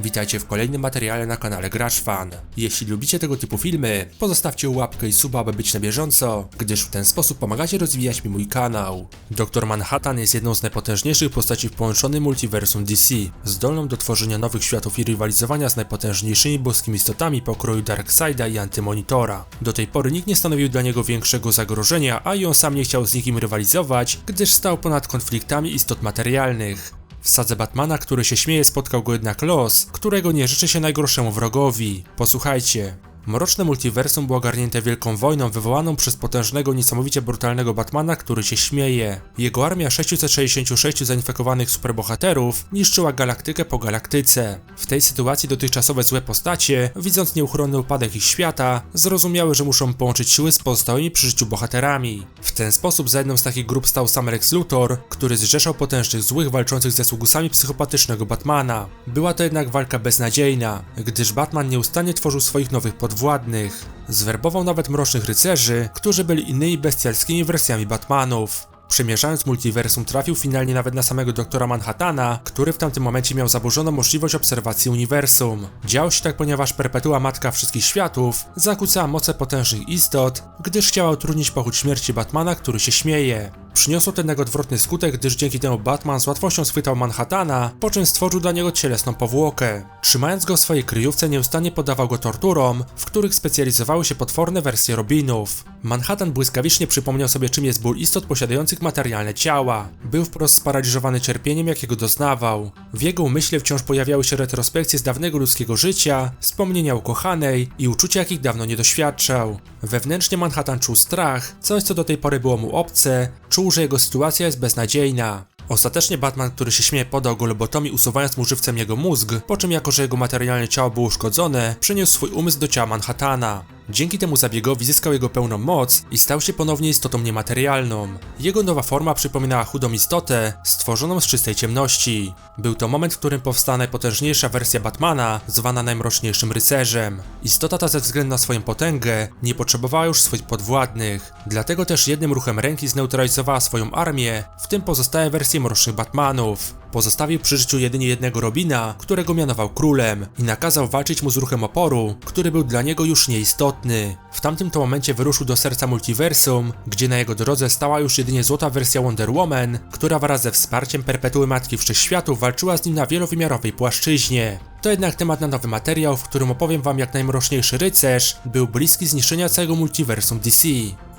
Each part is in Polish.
Witajcie w kolejnym materiale na kanale Gracz Fan. Jeśli lubicie tego typu filmy, pozostawcie łapkę i suba, aby być na bieżąco, gdyż w ten sposób pomagacie rozwijać mi mój kanał. Doktor Manhattan jest jedną z najpotężniejszych postaci w połączonym multiversum DC, zdolną do tworzenia nowych światów i rywalizowania z najpotężniejszymi boskimi istotami pokroju Darkseida i Antymonitora. Do tej pory nikt nie stanowił dla niego większego zagrożenia, a i on sam nie chciał z nikim rywalizować, gdyż stał ponad konfliktami istot materialnych. W sadze Batmana, który się śmieje, spotkał go jednak los, którego nie życzy się najgorszemu wrogowi. Posłuchajcie. Mroczne multiversum było ogarnięte wielką wojną wywołaną przez potężnego, niesamowicie brutalnego Batmana, który się śmieje. Jego armia 666 zainfekowanych superbohaterów niszczyła galaktykę po galaktyce. W tej sytuacji dotychczasowe złe postacie, widząc nieuchronny upadek ich świata, zrozumiały, że muszą połączyć siły z pozostałymi przy życiu bohaterami. W ten sposób za jedną z takich grup stał sam Lex Luthor, który zrzeszał potężnych złych walczących ze sługusami psychopatycznego Batmana. Była to jednak walka beznadziejna, gdyż Batman nieustannie tworzył swoich nowych podwładnych. Zwerbował nawet mrocznych rycerzy, którzy byli innymi bestialskimi wersjami Batmanów. Przemierzając multiversum trafił finalnie nawet na samego doktora Manhattana, który w tamtym momencie miał zaburzoną możliwość obserwacji uniwersum. Działo się tak ponieważ Perpetua Matka Wszystkich Światów zakłócała moce potężnych istot, gdyż chciała utrudnić pochód śmierci Batmana, który się śmieje. Przyniosło to jednak odwrotny skutek, gdyż dzięki temu Batman z łatwością schwytał Manhattana, po czym stworzył dla niego cielesną powłokę. Trzymając go w swojej kryjówce nieustannie podawał go torturom, w których specjalizowały się potworne wersje Robinów. Manhattan błyskawicznie przypomniał sobie czym jest ból istot posiadających materialne ciała. Był wprost sparaliżowany cierpieniem jakiego doznawał. W jego umyśle wciąż pojawiały się retrospekcje z dawnego ludzkiego życia, wspomnienia ukochanej i uczucia jakich dawno nie doświadczał. Wewnętrznie Manhattan czuł strach, coś co do tej pory było mu obce, czuł, że jego sytuacja jest beznadziejna. Ostatecznie Batman, który się śmieje, podał go lobotomii, usuwając mu żywcem jego mózg, po czym jako, że jego materialne ciało było uszkodzone, przeniósł swój umysł do ciała Manhattana. Dzięki temu zabiegowi zyskał jego pełną moc i stał się ponownie istotą niematerialną. Jego nowa forma przypominała chudą istotę, stworzoną z czystej ciemności. Był to moment, w którym powstała najpotężniejsza wersja Batmana, zwana najmroczniejszym rycerzem. Istota ta ze względu na swoją potęgę nie potrzebowała już swoich podwładnych, dlatego też jednym ruchem ręki zneutralizowała swoją armię, w tym pozostałe wersje mrocznych Batmanów. Pozostawił przy życiu jedynie jednego Robina, którego mianował królem i nakazał walczyć mu z ruchem oporu, który był dla niego już nieistotny. W tamtym to momencie wyruszył do serca multiversum, gdzie na jego drodze stała już jedynie złota wersja Wonder Woman, która wraz ze wsparciem perpetuły Matki Wszechświatów walczyła z nim na wielowymiarowej płaszczyźnie. To jednak temat na nowy materiał, w którym opowiem wam jak najmroczniejszy rycerz był bliski zniszczenia całego multiversum DC.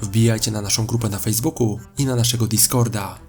Wbijajcie na naszą grupę na Facebooku i na naszego Discorda.